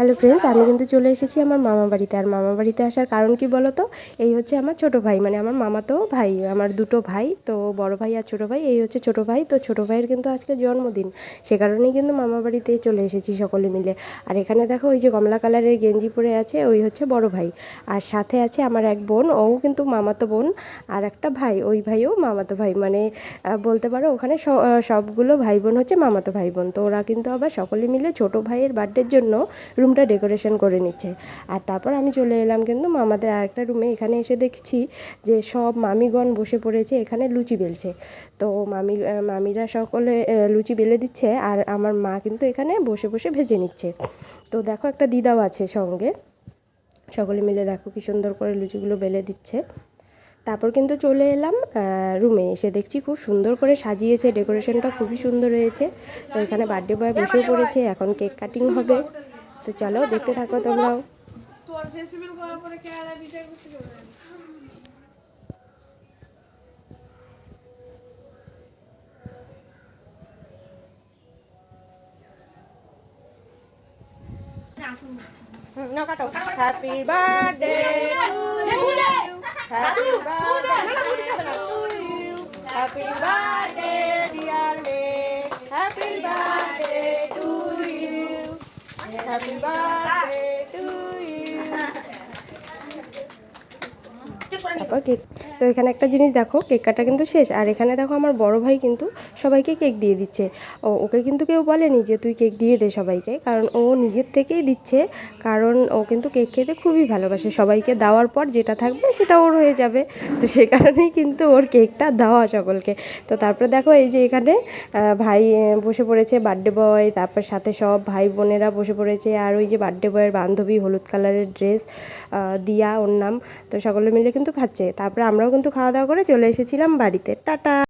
Hello friends আমি কিন্তু চলে এসেছি আমার মামা বাড়িতে। আর মামা বাড়িতে আসার কারণ কি বলো তো এই হচ্ছে আমার ছোট ভাই মানে আমার মামা তো ভাই, আমার দুটো ভাই, তো বড় ভাই আর ছোট ভাই, এই হচ্ছে ছোট ভাই, তো ছোট ভাইয়ের কিন্তু আজকে জন্মদিন। সে কারণেই কিন্তু মামা বাড়িতে চলে এসেছি সকলে মিলে। আর এখানে দেখো, ওই যে কমলা কালারের গেঞ্জি পরে আছে, ওই হচ্ছে বড় ভাই। আর সাথে আছে আমার এক বোন ও কিন্তু মামাতো বোন, আর একটা ভাই, ওই ভাইও মামাতো ভাই। মানে বলতে পারো, ওখানে সবগুলো ভাই বোন হচ্ছে মামাতো ভাই বোন। তো ওরা কিন্তু আবার সকলে মিলে ছোট ভাইয়ের বার্থডের জন্য রুমটা ডেকোরেশন করে নিচ্ছে। আর তারপর আমি চলে এলাম কিন্তু মামাদের আরেকটা রুমে এখানে এসে দেখছি যে সব মামিগণ বসে পড়েছে, এখানে লুচি বেলছে। তো মামি মামিরা সকলে লুচি বেলে দিচ্ছে আর আমার মা কিন্তু এখানে বসে বসে ভেজে নিচ্ছে। তো দেখো একটা দিদাও আছে সঙ্গে। সকলে মিলে দেখো কি সুন্দর করে লুচিগুলো বেলে দিচ্ছে। তারপর কিন্তু চলে এলাম রুমে এসে দেখছি খুব সুন্দর করে সাজিয়েছে ডেকোরেশনটা খুবই সুন্দর হয়েছে। তো এখানে বার্থডে বয় বসেও পড়েছে, এখন কেক কাটিং হবে। তো চলো দেখতে থাকো তোমরাও। কেরালা ডিজাইন করতে হবে happy birthday happy birthday Happy birthday to তারপর কেক। তো এখানে একটা জিনিস দেখো কেক কাটা কিন্তু শেষ। আর এখানে দেখো আমার বড় ভাই কিন্তু সবাইকে কেক দিয়ে দিচ্ছে। ও, ওকে কিন্তু কেউ বলেনি যে তুই কেক দিয়ে দে সবাইকে, কারণ ও নিজের থেকেই দিচ্ছে। কারণ ও কিন্তু কেক খেতে খুবই ভালোবাসে। সবাইকে দেওয়ার পর যেটা থাকবে সেটা ওর হয়ে যাবে। তো সে কারণেই কিন্তু ওর কেকটা দেওয়া সকলকে। তো তারপরে দেখো এই যে এখানে ভাই বসে পড়েছে বার্থডে বয়, তারপর সাথে সব ভাই বোনেরা বসে পড়েছে। আর ওই যে বার্থডে বয়ের বান্ধবী হলুদ কালারের ড্রেস দিয়া ওর নাম। তো সকলে মিলে কিন্তু খাচ্ছে। তারপরে আমরাও কিন্তু খাওয়া দাওয়া করে চলে এসেছিলাম বাড়িতে। টাটা।